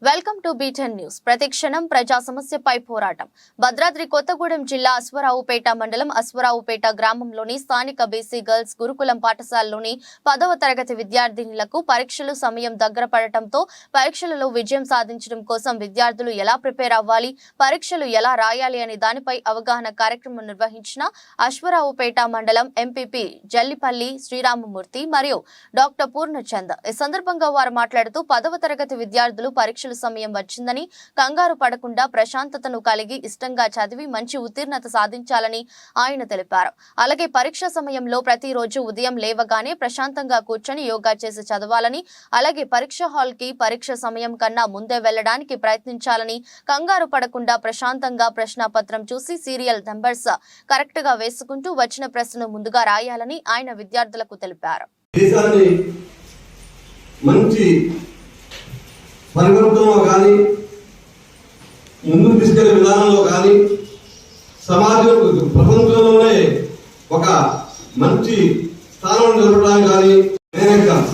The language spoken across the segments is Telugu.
Welcome వెల్కమ్ టు బీటెన్ న్యూస్. ప్రజా సమస్యపై పోరాటం. భద్రాద్రి కొత్తగూడెం జిల్లా అశ్వరావుపేట మండలం అశ్వరావుపేట గ్రామంలోని స్థానిక బీసీ గర్ల్స్ గురుకులం పాఠశాలలోని పదవ తరగతి విద్యార్థినులకు పరీక్షలు సమయం దగ్గర పడటంతో పరీక్షలలో విజయం సాధించడం కోసం విద్యార్థులు ఎలా ప్రిపేర్ అవ్వాలి పరీక్షలు ఎలా రాయాలి అనే దానిపై అవగాహన కార్యక్రమం నిర్వహించిన అశ్వరావుపేట మండలం ఎంపీపీ జల్లిపల్లి శ్రీరామమూర్తి మరియు డాక్టర్ పూర్ణచంద్. ఈ సందర్భంగా వారు మాట్లాడుతూ పదవ తరగతి విద్యార్థులు పరీక్షల సమయం వచ్చిందని కంగారు పడకుండా ప్రశాంతతను కలిగి ఇష్టంగా చదివి మంచి ఉత్తీర్ణత సాధించాలని ఆయన తెలిపారు. అలాగే పరీక్ష సమయంలో ప్రతిరోజు ఉదయం లేవగానే ప్రశాంతంగా కూర్చొని యోగా చేసి చదవాలని అలాగే పరీక్ష హాల్కి పరీక్ష సమయం కన్నా ముందే వెళ్ళడానికి ప్రయత్నించాలని కంగారు పడకుండా ప్రశాంతంగా ప్రశ్నాపత్రం చూసి సీరియల్ నెంబర్స్ కరెక్ట్గా వేసుకుంటూ వచ్చిన ప్రశ్నను ముందుగా రాయాలని ఆయన విద్యార్థులకు తెలిపారు. దేశాన్ని మంచి పరివర్తనలో కానీ ముందుకు తీసుకెళ్ళే విధానంలో కానీ సమాజం ప్రపంచంలోనే ఒక మంచి స్థానం నిలబడడానికి కానీ నేనెక్కా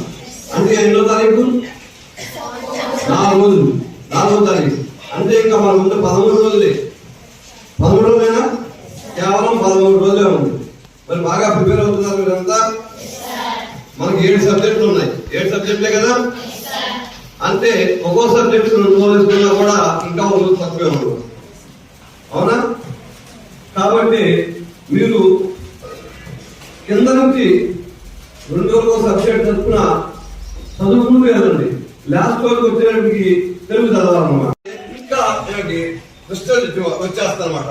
అంటే ఎన్నో తారీఖు? నాలుగు రోజులు. నాలుగో తారీఖు. అంటే ఇంకా మన ముందు పదమూడు రోజులే. పదమూడు రోజులైనా? కేవలం పదమూడు రోజులే ఉంది. మరి బాగా ప్రిపేర్ అవుతున్నారు మీరంతా? మనకి ఏడు సబ్జెక్టులు ఉన్నాయి. ఏడు సబ్జెక్టులే కదా? అంటే ఒక్కో సబ్జెక్ట్ రెండు వేసుకున్నా కూడా ఇంకా ఒక తక్కువే ఉండదు. అవునా? కాబట్టి మీరు కింద నుంచి రెండు రోజులు సబ్జెక్ట్ చదువుకున్న చదువుకుంటూ వెళ్ళండి. లాస్ట్ వరకు వచ్చేటప్పటికి తెలుగు చదవాలన్నమాట. ఇంకా ఏమిటి? క్రిస్టల్ వచ్చేస్తానమాట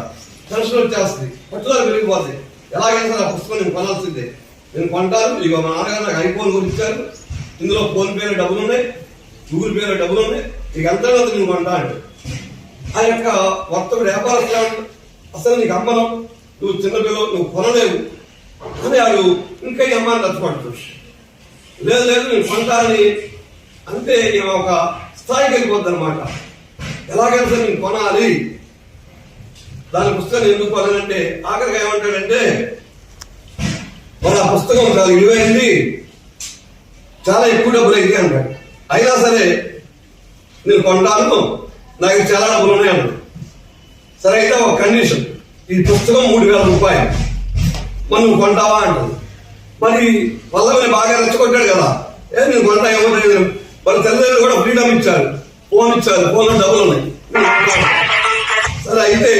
టెన్షన్ వచ్చేస్తుంది. పట్టుదల పెరిగిపోతుంది ఎలాగైనా సరే ఆ పుస్తకం నేను కొనాల్సిందే. నేను కొంటాను. ఇక మా నాన్నగారు నాకు ఐఫోన్ గురించారు ఇందులో ఫోన్ పేలో డబ్బులు ఉన్నాయి. గూగుల్ పేలో డబ్బులు ఉన్నాయి నీకు ఎంత నేను కొంటా అంటే ఆ యొక్క వర్తక వ్యాపారస్తులు అసలు నీకు అమ్మనం నువ్వు చిన్నపిల్లలు నువ్వు కొనలేవు. అని వాడు ఇంకా ఈ అమ్మాయిని రచ్చపడుతుంది లేదు లేదు నేను కొంటానని అంటే ఈమె ఒక స్థాయికి వెళ్ళిపోద్ది అనమాట ఎలాగైనా సరే నేను కొనాలి. దాని పుస్తకం ఎందుకు కొనాలంటే ఆఖరిగా ఏమంటాడంటే మన పుస్తకం చాలా విలువైంది చాలా ఎక్కువ డబ్బులు అయింది అంటాడు. అయినా సరే నేను కొంటాను. నాకు చాలా డబ్బులు ఉన్నాయి అన్నాడు సరే అయితే ఒక కండిషన్. ఈ పుస్తకం మూడు వేల రూపాయలు. మరి నువ్వు కొంటావా అంటుంది. మరి వల్లభని బాగా రెచ్చగొట్టాడు కదా. ఏ నేను కొంటా ఏమో తెలియదు. మరి తల్లిదండ్రులు కూడా ఫ్రీడమ్ ఇచ్చారు. ఫోన్ ఇచ్చారు. ఫోన్లో డబ్బులు ఉన్నాయి. సరే అయితే